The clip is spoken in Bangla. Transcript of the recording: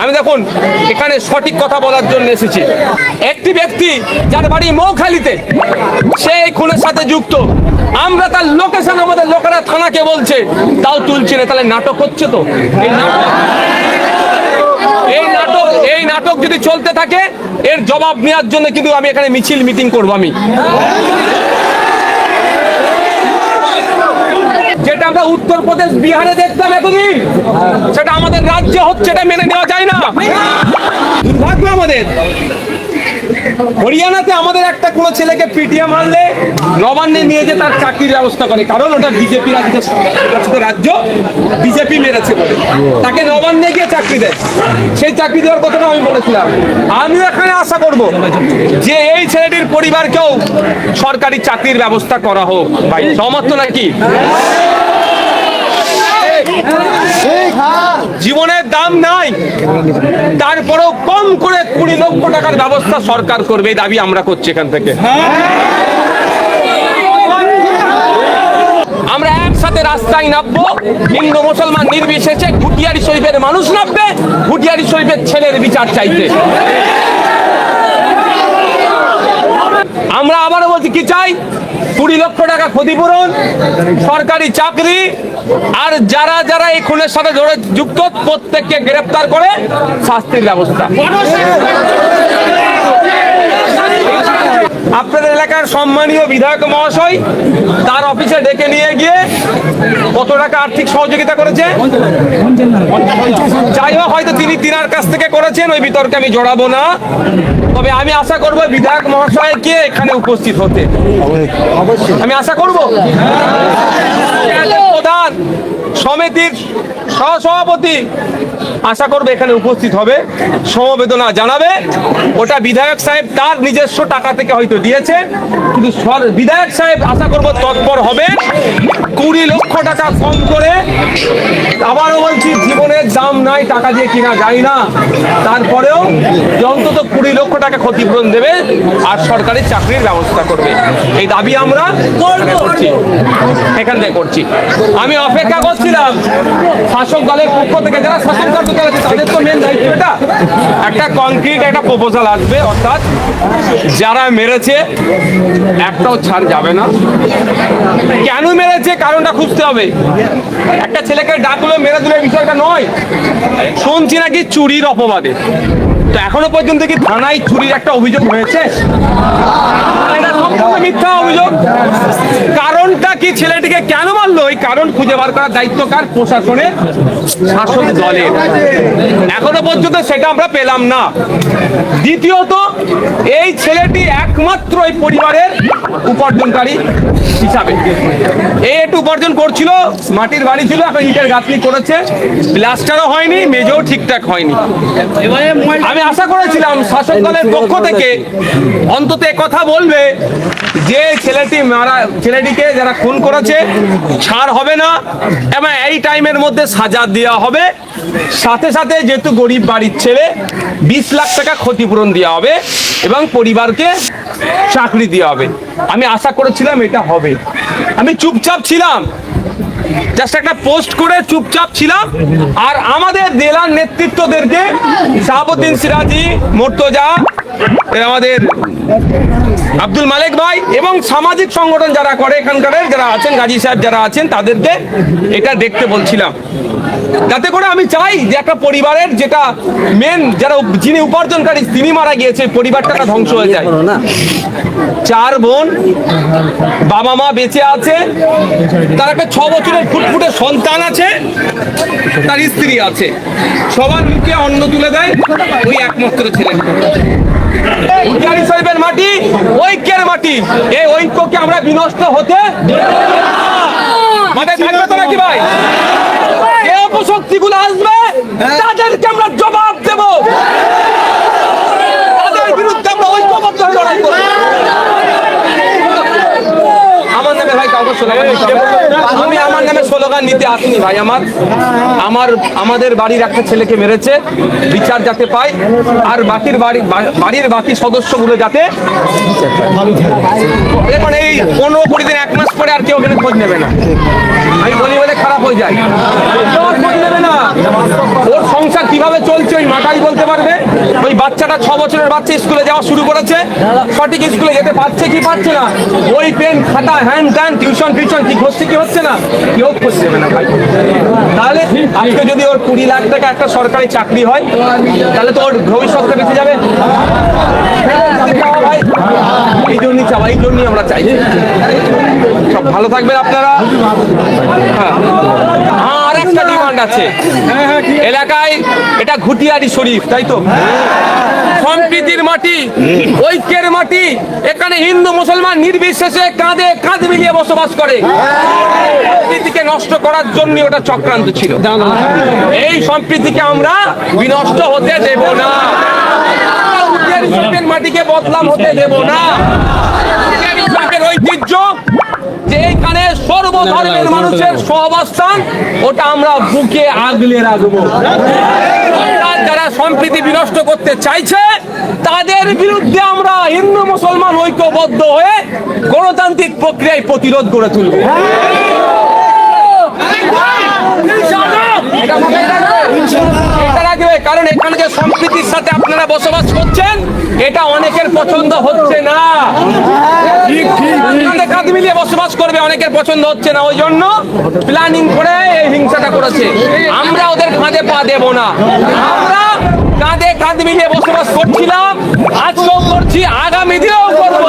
আমি দেখুন, এখানে সঠিক কথা বলার জন্য এসেছি। একটি ব্যক্তি যার বাড়ি মৌখালিতে, সে এই খুনের সাথে যুক্ত। আমরা তার লোকেশন আমাদের লোকেরা থানাকে বলছে, তাও তুলছি না, তাহলে নাটক হচ্ছে তো? এই নাটক এই নাটক এই নাটক যদি চলতে থাকে, এর জবাব নেওয়ার জন্য কিন্তু আমি এখানে মিছিল মিটিং করব আমি যেটা আমরা উত্তরপ্রদেশ, বিহারে দেখতাম এতদিন সেটা আমাদের রাজ্যে হচ্ছে এটা মেনে নেওয়া যায় না। দুর্ভাগ্য আমাদের। হরিয়ানাতে আমাদের একটা কোনো ছেলেকে পিটিয়ে মারলে নবান্নে নিয়ে যে তার চাকরির ব্যবস্থা করে। কারণ ওটা বিজেপি রাজ্য রাজ্য বিজেপি মেরেছে বলে। তাকে নবান্নে গিয়ে চাকরি দেয়। সেই চাকরি দেওয়ার কথাটা আমি বলেছিলাম। আমিও এখানে আশা করব যে এই ছেলেটির পরিবারকেও সরকারি চাকরির ব্যবস্থা করা হোক। ভাই সমর্থ নাকি? জীবনের দাম নাই। তারপরেও কম করে কুড়ি লক্ষ টাকার ব্যবস্থা সরকার করবে, এই দাবি আমরা করছি এখান থেকে। আমরা একসাথে রাস্তায় নামবো, হিন্দু, মুসলমান, নির্বিশেষে ঘুটিয়ারি শরীফের মানুষ নামবে, ঘুটিয়ারি শরীফের ছেলের বিচার চাইতে। আমরা আবারও বলছি, কি চাই? কুড়ি লক্ষ টাকা ক্ষতিপূরণ, সরকারি চাকরি, আর যারা যারা এই খুনের সাথে যুক্ত, প্রত্যেককে গ্রেপ্তার করে শাস্তির ব্যবস্থা। আপনাদের এলাকার সম্মানীয় বিধায়ক মহাশয়, তার অফিসে ডেকে নিয়ে গিয়ে কত টাকা আর্থিক সহযোগিতা করেছে? যাই হোক, হয়তো তিনি তিনার কাছ থেকে করেছেন, ওই বিতর্কে আমি জড়াবো না। তবে আমি আশা করব বিধায়ক মহাশয়কে এখানে উপস্থিত হতে। আমি আশা করব? প্রধান সমিতির সহসভাপতি আশা করবে এখানে উপস্থিত হবে। সমবেদনা জানাবে। ওটা বিধায়ক সাহেব তার নিজস্ব টাকা থেকে হয়তো দিয়েছে। কিন্তু বিধায়ক সাহেব আশা করব তৎপর হবে। কুড়ি লক্ষ টাকা কম করে আবারও বলছি জীবনের দাম নাই, টাকা দিয়ে কিনা যায় না। তারপরেও অন্তত কুড়ি লক্ষ টাকা ক্ষতিপূরণ দেবে আর সরকারি চাকরির ব্যবস্থা করবে। এই দাবি আমরা করছি। এখান থেকে করছি। আমি অপেক্ষা করছিলাম শাসক দলের পক্ষ থেকে, যারা তো এটা একটা কংক্রিট একটা প্রপোজাল আসবে, অর্থাৎ যারা মেরেছে, একটাও ছাড় যাবে না। কেন মেরেছে? কারণটা খুঁজতে হবে। একটা ছেলেকে ডাকলো, মেরে দিলে বিষয়টা নয়। শুনছি নাকি চুরির অপবাদে। তো এখনও পর্যন্ত কি থানায় চুরির একটা অভিযোগ হয়েছে? মিথ্যা অভিযোগ। কারণটা কি এই কারণ খুঁজে বার করার দায়িত্ব কার? প্রশাসনের শাসক দলের। এখনও পর্যন্ত সেটা আমরা পেলাম না। দ্বিতীয়ত, এই ছেলেটি একমাত্র এই পরিবারের উপার্জনকারী হিসাবে। এই একটু উপার্জন করছিল, মাটির বাড়ি ছিল, এখন ইটের গাঁথনি করেছে। প্লাস্টারও হয়নি, মেজও ঠিকঠাক হয়নি। আমি আশা করেছিলাম শাসক দলের পক্ষ থেকে অন্তত কথা বলবে যে ছেলেটি মারা ছেলেটিকে যারা খুন করেছে, ছাড় হবে না, এবং এই টাইমের মধ্যে সাজা দেওয়া হবে। সাথে সাথে যেহেতু গরিব বাড়ির ছেলে, বিশ লাখ টাকা ক্ষতিপূরণ দেওয়া হবে এবং পরিবারকে চাকরি দেওয়া হবে। আমি আশা করেছিলাম এটা হবে। আমি চুপচাপ ছিলাম। জাস্ট একটা পোস্ট করে চুপচাপ ছিলাম। আর আমাদের জেলার নেতৃত্বদেরকে শাহাবুদ্দিন সিরাজি, মোর্তজা আমাদের আব্দুল মালিক ভাই এবং সামাজিক সংগঠন যারা করে এখানকার যারা আছেন গাজী সাহেব যারা আছেন তাদেরকে এটা দেখতে বলছিলাম। যাতে করে আমি চাই যে একটা পরিবারের যেটা মেন যারা যিনি উপার্জনকারী তিনি মারা গিয়েছে পরিবারটা ধ্বংস হয়ে যায়। চার বোন বাবা মা বেঁচে আছে তার একটা ছ বছরের ফুটফুটে সন্তান আছে তার স্ত্রী আছে। সবার মুখে অন্ন তুলে দেয় ওই একমাত্র ছেলে। সাহেবের মাটি, ঐক্যের মাটি। এই ঐক্যকে আমরা বিনষ্ট হতে মাথায় থাকবে তো নাকি ভাই? যে অপশক্তিগুলো আসবে, তাদেরকে আমরা জবাব দেব। তাদের বিরুদ্ধে আমরা ঐক্যবদ্ধ হয়ে লড়াই করব। আমাদের বলে ভাই স্লোগান নিতে হবে? আমি আমার নামে স্লোগান নিতে আসিনি ভাই আমার। আমার, আমাদের বাড়ির একটা ছেলেকে মেরেছে, বিচার যাতে পায়, আর বাকির বাড়ি বাড়ির বাকি সদস্যগুলো যাতে দেখুন, এই পনেরো কুড়ি দিন, এক মাস পরে আর কেউ ওখানে খোঁজ নেবে না। আমি বলি বলে খারাপ হয়ে যায়। খোঁজ নেবে না। বাচ্চাটা ছ বছরের বাচ্চা স্কুলে যাওয়া শুরু করেছে? সঠিক স্কুলে যেতে পারছে কি পারছে না? ওই পেন খাতা হ্যান্ড ট্যান টিউশন টিউশন কি হচ্ছে কি হচ্ছে না? কেউ খোঁজ নেবে না ভাই। তাহলে আজকে যদি ওর কুড়ি লাখ টাকা একটা সরকারি চাকরি হয়, তাহলে তো ওর ভবিষ্যৎটা বেঁচে যাবে। ভাই এই জন্যই চাওয়া, এই জন্যই আমরা চাই সব ভালো থাকবেন আপনারা। হ্যাঁ। একটা আছে। এলাকায় এটা ঘুটিয়ারি শরীফ, তাই তো? সম্প্রীতির মাটি, ঐক্যের মাটি, এখানে হিন্দু মুসলমান নির্বিশেষে কাঁধে কাঁধ মিলিয়ে বসবাস করে। সম্প্রীতিকে নষ্ট করার জন্য ওটা চক্রান্ত ছিল। এই সম্প্রীতিকে আমরা বিনষ্ট হতে দেব না। মাটিকে বদলাম হতে দেব না। ঐতিহ্য যে এখানে সর্বধর্মের মানুষের সহাবস্থান ওটা আমরা বুকে আগলে রাখব। যারা সম্প্রীতি বিনষ্ট করতে চাইছে তাদের বিরুদ্ধে আমরা হিন্দু মুসলমান ঐক্যবদ্ধ হয়ে গণতান্ত্রিক প্রক্রিয়ায় প্রতিরোধ গড়ে তুলব। কারণ এখানে যে সম্প্রীতির সাথে আপনারা বসবাস করছেন এটা অনেকের পছন্দ হচ্ছে না। মিলিয়ে বসবাস করবে, অনেকের পছন্দ হচ্ছে না। ওই জন্য প্ল্যানিং করে এই হিংসাটা করেছে। আমরা ওদের কাঁধে পা দেব না। আমরা কাঁধে কাঁধ মিলিয়ে বসবাস করছিলাম, আজকেও করছি, আগামী দিনেও করব।